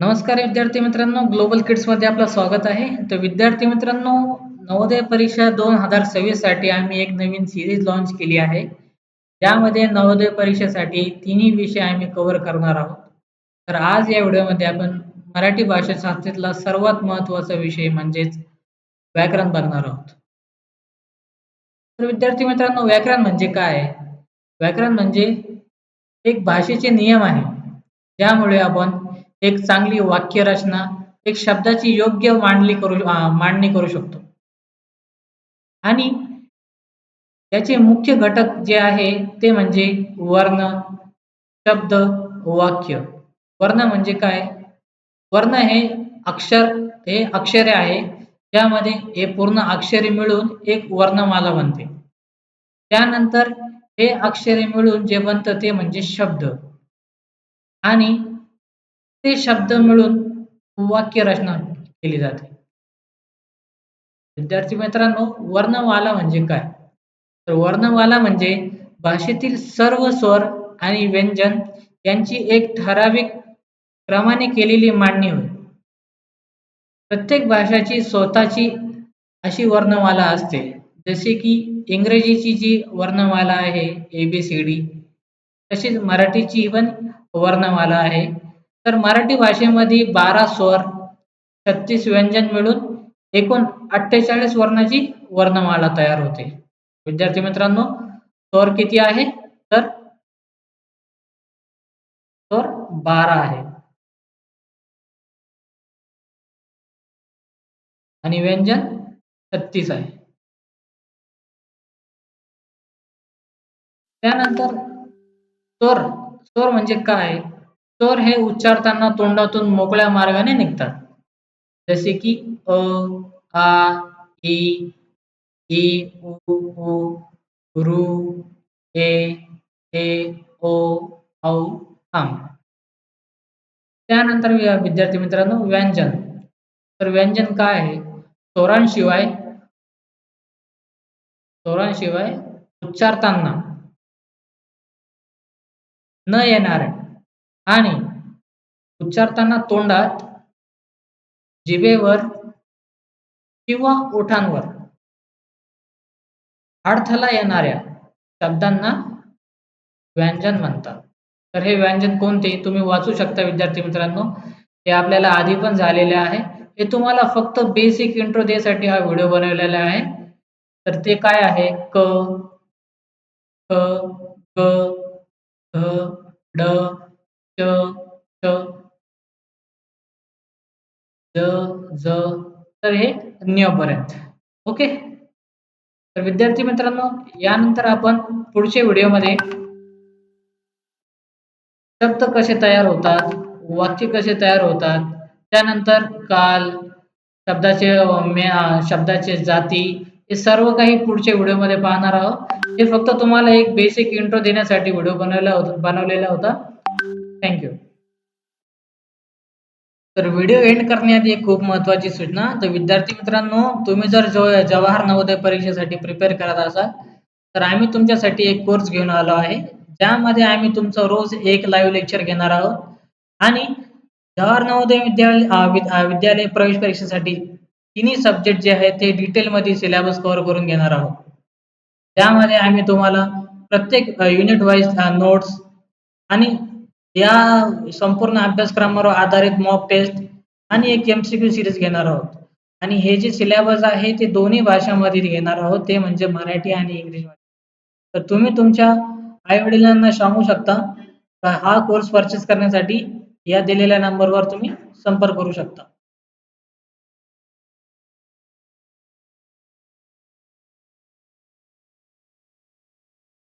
नमस्कार विद्यार्थी मित्रांनो ग्लोबल किड्समध्ये आपलं स्वागत आहे. तर विद्यार्थी मित्रांनो नवोदय परीक्षा दोन हजार सव्वीससाठी आम्ही एक नवीन सिरीज लॉन्च केली आहे. ज्यामध्ये नवोदय परीक्षेसाठी तिन्ही विषय आम्ही कव्हर करणार आहोत. तर आज या व्हिडिओमध्ये आपण मराठी भाषा भाषाशास्त्रातला सर्वात महत्त्वाचा विषय म्हणजेच व्याकरण बघणार आहोत. तर विद्यार्थी मित्रांनो व्याकरण म्हणजे काय? व्याकरण म्हणजे एक भाषेचे नियम आहे. ज्यामुळे आपण एक चांगली वाक्य रचना एक शब्दाची योग्य मांडणी करू मांडणी करू शकतो. आणि याचे मुख्य घटक जे आहे ते म्हणजे वर्ण शब्द वाक्य. वर्ण म्हणजे काय? वर्ण हे अक्षर हे अक्षरे आहे ज्यामध्ये हे पूर्ण अक्षरे मिळून एक वर्णमाला बनते. त्यानंतर हे अक्षरे मिळून जे बनतं ते म्हणजे शब्द. आणि ते शब्द मिळून वाक्य रचना केली जाते. विद्यार्थी मित्रांनो वर्णमाला म्हणजे काय? तर वर्णमाला म्हणजे भाषेतील सर्व स्वर आणि व्यंजन यांची एक ठराविक क्रमाने केलेली मांडणी होय. प्रत्येक भाषाची स्वतःची अशी वर्णमाला असते. जसे की इंग्रजीची जी वर्णमाला आहे ए बी सी डी तशीच मराठीची पण वर्णमाला आहे. तर मराठी भाषेमध्ये बारा स्वर छत्तीस व्यंजन मिळून एकूण अठ्ठेचाळीस वर्णाची वर्णमाला तयार होते. विद्यार्थी मित्रांनो स्वर किती आहे? तर स्वर बारा आहे. आणि व्यंजन छत्तीस आहे. त्यानंतर स्वर स्वर म्हणजे काय? स्वर हे उच्चारताना तोंडातून मोकळ्या मार्गाने निघतात. जसे की अ आ इ ई उ ऊ ऋ ए ए ओ औ आम. त्यानंतर विद्यार्थी मित्रांनो व्यंजन. तर व्यंजन काय आहे? स्वरांशिवाय स्वरांशिवाय उच्चारताना न येणार आणि उच्चारताना तोंडात जिभेवर किंवा ओठांवर अडथळा येणाऱ्या शब्दांना व्यंजन म्हणतात. तर हे व्यंजन कोणते? तुम्ही वाचू शकता विद्यार्थी मित्रांनो. हे आपल्याला आधी पण झालेले आहे. हे तुम्हाला फक्त बेसिक इंट्रो देसाठी हा व्हिडिओ बनवलेला आहे. तर ते काय आहे? क क ग ढ ड च च ज ज. तर हे पर्यंत ओके? तर विद्यार्थी मित्रांनो यानंतर आपण पुढच्या व्हिडिओमध्ये शब्द कसे तयार होतात वाक्य कसे तयार होतात त्यानंतर काल शब्दाचे शब्दाचे जाती हे सर्व काही पुढच्या व्हिडिओमध्ये पाहणार आहोत. हे फक्त तुम्हाला एक बेसिक इंट्रो देण्यासाठी व्हिडिओ बनवला होता बनवलेला होता. थँक्यू तर व्हिडिओ एंड करण्याआधी एक खूप महत्वाची सूचना. तर विद्यार्थी मित्रांनो तुम्ही जर जवाहर नवोदय परीक्षेसाठी प्रिपेअर करत असाल तर आम्ही तुमच्यासाठी एक कोर्स घेऊन आलो आहे. ज्यामध्ये आम्ही तुमचं रोज एक लाईव्ह लेक्चर घेणार आहोत. आणि जवाहर नवोदय विद्यालय विद्यालय प्रवेश परीक्षेसाठी तिन्ही सब्जेक्ट जे आहेत ते डिटेलमध्ये सिलेबस कव्हर करून घेणार आहोत. त्यामध्ये आम्ही तुम्हाला प्रत्येक युनिट वाईज नोट्स आणि या संपूर्ण अभ्यासक्रमावर आधारित मॉक टेस्ट आणि एक एम सी क्यू सिरीज घेणार आहोत. आणि हे जे सिलेबस आहे ते दोन्ही भाषांमध्ये घेणार आहोत. ते म्हणजे मराठी आणि इंग्लिशमध्ये तर तुम्ही तुमच्या आई वडिलांना सांगू शकता हा कोर्स परचेस करण्यासाठी या दिलेल्या नंबरवर तुम्ही संपर्क करू शकता.